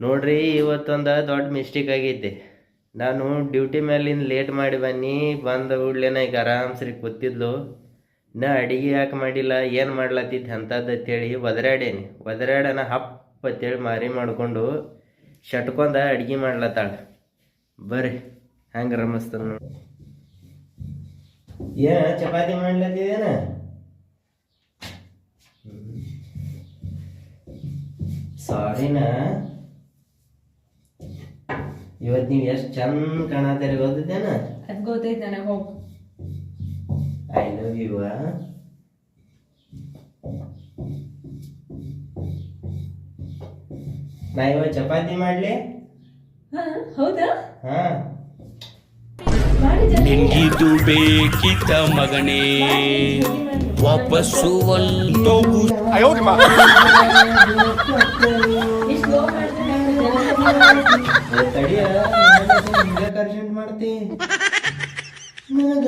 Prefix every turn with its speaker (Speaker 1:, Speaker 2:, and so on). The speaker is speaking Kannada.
Speaker 1: ನೋಡ್ರಿ, ಇವತ್ತೊಂದು ದೊಡ್ಡ ಮಿಸ್ಟೇಕ್ ಆಗೈತೆ ನಾನು ಡ್ಯೂಟಿ ಮೇಲಿಂದ ಲೇಟ್ ಮಾಡಿ ಬನ್ನಿ, ಬಂದ ಕೂಡ್ಲೇನ ಈಗ ಆರಾಮ್ಸ್ರಿ ಕೂತಿದ್ಲು. ನಾ ಅಡಿಗೆ ಯಾಕೆ ಮಾಡಿಲ್ಲ, ಏನು ಮಾಡ್ಲತ್ತಿತ್ತು ಅಂಥದ್ದು ಅಂತೇಳಿ ಒದರಾಡೇನಿ. ಒದರಾಡನ ಹಪ್ಪ ಅಂತೇಳಿ ಮಾರಿ ಮಾಡ್ಕೊಂಡು ಶಟ್ಕೊಂಡ ಅಡಿಗೆ ಮಾಡ್ಲತ್ತಾಳ. ಬರ್ರಿ, ಹಂಗೆ ರಮಸ್ತಾನ ನೋಡಿ ಏನ ಚಪಾತಿ ಮಾಡ್ಲತ್ತಿದೇನ ಸಾರಿನಾ ಇವತ್ತು ನೀವು ಎಷ್ಟು ಚಂದ ಕಾಣತ್ತೀರಿ ಗೊತ್ತಿದ್ದೇನ?
Speaker 2: ಅದ್ ಗೊತ್ತೈತೆ ನನಗೆ ಹೋಗ್.
Speaker 1: ಐ ಲವ್ ಯು ನಾ ಇವಾಗ ಚಪಾತಿ ಮಾಡ್ಲಿ?
Speaker 2: ಹಾ ಹೌದಾ?
Speaker 1: ಹಾ.
Speaker 3: ನಿನ್ಗಿದು ಬೇಕಿತ್ತ ಮಗನೇ ವಾಪಸ್ಸು ಒಂದೋಗು
Speaker 1: ಮಾಡ್ತಿ ಮಗ.